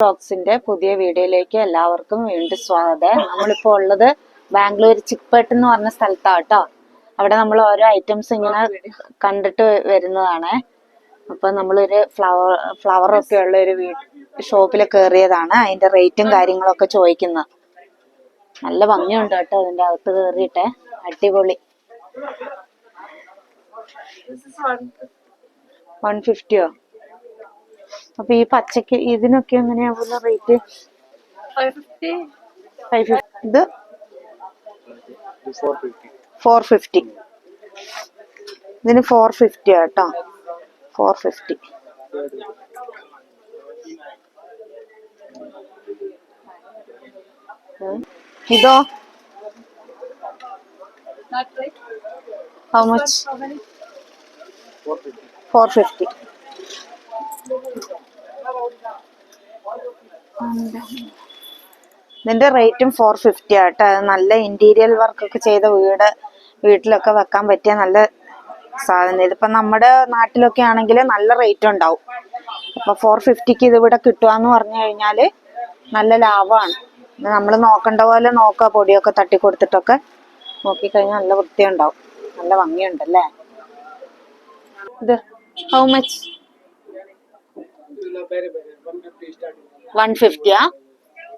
ബ്ലോഗ്സിന്റെ പുതിയ വീഡിയോയിലേക്ക് എല്ലാവർക്കും വീണ്ടും സ്വാഗതം. നമ്മളിപ്പോ ഉള്ളത് ബാംഗ്ലൂർ ചിക്പേട്ട് എന്ന് പറഞ്ഞ സ്ഥലത്താണ് കേട്ടോ അവിടെ നമ്മൾ ഓരോ ഐറ്റംസ് ഇങ്ങനെ കണ്ടിട്ട് വരുന്നതാണ്. അപ്പൊ നമ്മളൊരു ഫ്ലവർ ഫ്ലവർ ഒക്കെ ഉള്ള ഒരു ഷോപ്പിൽ കയറിയതാണ് അതിന്റെ റേറ്റും കാര്യങ്ങളൊക്കെ ചോദിക്കുന്നത് നല്ല ഭംഗിയുണ്ട് കേട്ടോ അതിന്റെ അകത്ത് കയറിയിട്ടെ അടിപൊളി. വൺ ഫിഫ്റ്റിയോ അപ്പൊ ഈ പച്ചക്ക് ഇതിനൊക്കെ എങ്ങനെയാവുന്ന റേറ്റ്? Five fifty. ഇത്? Four fifty. ഇതിന് ഫോർ ഫിഫ്റ്റി ആട്ടോ. Four fifty. ഇതോ? ഹൗ മച്ച് ഫോർ ഫിഫ്റ്റി ഇതിന്റെ റേറ്റും ഫോർ ഫിഫ്റ്റി ആട്ടോ. നല്ല ഇന്റീരിയൽ വർക്ക് ഒക്കെ ചെയ്ത വീട് വീട്ടിലൊക്കെ വെക്കാൻ പറ്റിയ നല്ല സാധനം. ഇതിപ്പോ നമ്മുടെ നാട്ടിലൊക്കെ ആണെങ്കിൽ നല്ല റേറ്റ് ഉണ്ടാവും. അപ്പൊ ഫോർ ഫിഫ്റ്റിക്ക് ഇത് ഇവിടെ കിട്ടുകയെന്ന് പറഞ്ഞു കഴിഞ്ഞാൽ നല്ല ലാഭമാണ് നമ്മൾ നോക്കേണ്ട പോലെ നോക്കുക പൊടിയൊക്കെ തട്ടി കൊടുത്തിട്ടൊക്കെ നോക്കിക്കഴിഞ്ഞാൽ നല്ല വൃത്തിയുണ്ടാവും. നല്ല ഭംഗിയുണ്ടല്ലേ? ഇത് ഹൗ മച്ച് വൺ ഫിഫ്റ്റിയാ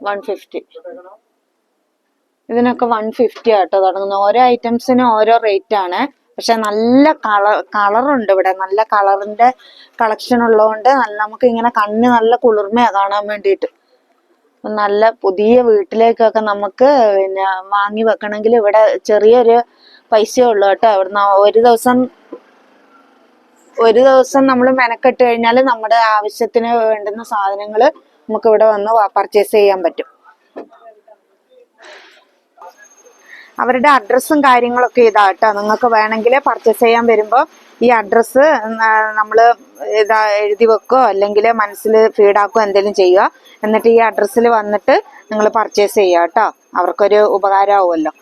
വൺ ഫിഫ്റ്റി ഇതിനൊക്കെ വൺ ഫിഫ്റ്റി ആട്ടോ തുടങ്ങുന്നത് ഓരോ ഐറ്റംസിനും ഓരോ റേറ്റ് ആണ്. പക്ഷെ നല്ല കളർ കളറുണ്ട് ഇവിടെ. നല്ല കളറിന്റെ കളക്ഷൻ ഉള്ളതുകൊണ്ട് നമുക്ക് ഇങ്ങനെ കണ്ണ് നല്ല കുളിർമയാ കാണാൻ വേണ്ടിയിട്ട്. നല്ല പുതിയ വീട്ടിലേക്കൊക്കെ നമുക്ക് പിന്നെ വാങ്ങി വെക്കണമെങ്കിൽ ഇവിടെ ചെറിയൊരു പൈസയേ ഉള്ളൂ കേട്ടോ. ഇവിടുന്ന് ഒരു ദിവസം ഒരു ദിവസം നമ്മൾ മെനക്കെട്ട് കഴിഞ്ഞാൽ നമ്മുടെ ആവശ്യത്തിന് വേണ്ടുന്ന സാധനങ്ങൾ നമുക്ക് ഇവിടെ വന്ന് പർച്ചേസ് ചെയ്യാൻ പറ്റും. അവരുടെ അഡ്രസ്സും കാര്യങ്ങളൊക്കെ ഇതാ കേട്ടോ നിങ്ങൾക്ക് വേണമെങ്കിൽ പർച്ചേസ് ചെയ്യാൻ വരുമ്പോൾ ഈ അഡ്രസ്സ് നമ്മൾ ഇതാ എഴുതി വെക്കുകയോ അല്ലെങ്കിൽ മനസ്സിൽ ഫീഡാക്കുകയോ എന്തെങ്കിലും ചെയ്യുക. എന്നിട്ട് ഈ അഡ്രസ്സിൽ വന്നിട്ട് നിങ്ങൾ പർച്ചേസ് ചെയ്യുക കേട്ടോ അവർക്കൊരു ഉപകാരമാവുമല്ലോ.